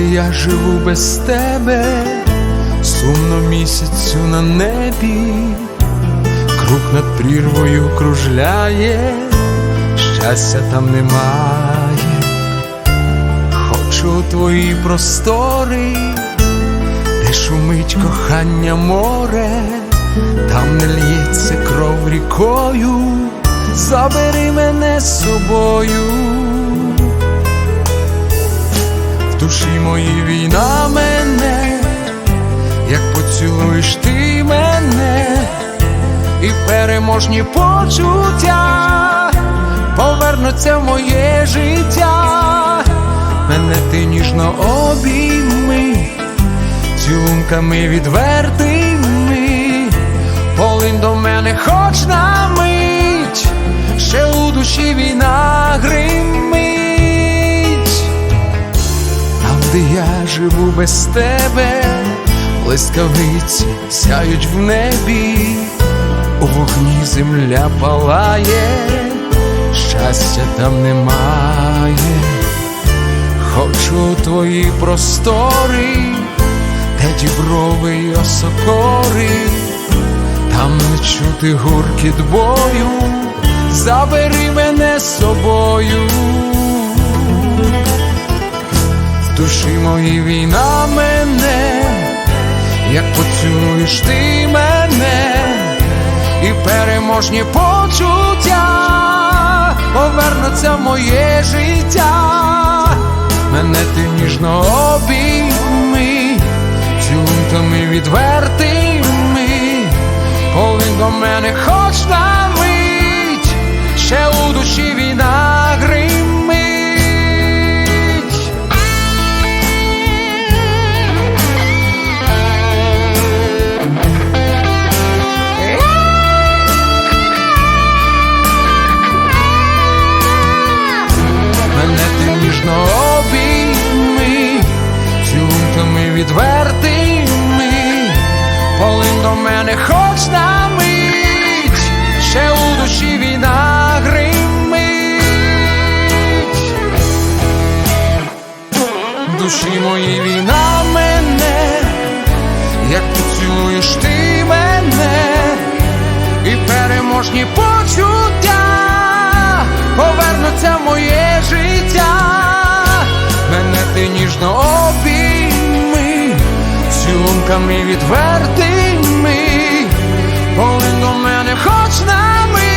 я живу без тебе, сумно місяцю на небі, круг над прірвою кружляє, щастя там немає, хочу твої простори, де шумить кохання море, там не лється кров рікою, забери мене з собою. Душі моїй війна мене, як поцілуєш ти мене, і переможні почуття повернуться в моє життя, мене ти ніжно обійми, цілунками відвертими, полинь до мене хоч на мить, ще у душі війна живу без тебе, блискавиці сяють в небі, у вогні земля палає, щастя там немає, хочу твої простори, де діброви й осокори, там не чути гуркіт бою, забери мене з собою душі моїй війна мене, як поцілуєш ти мене, і переможні почуття повернуться в моє життя, мене ти ніжно обійми, цілунками відвертими, полин до мене хоч на мить, ще у душі війна відвертими, полин до мене хоч на мить, ще у душі війна гримить, душі моїй війна мене, як поцілуєш ти мене, і переможні почуття повернуться моє цілунками відвертими, полин до мене хоч на мить.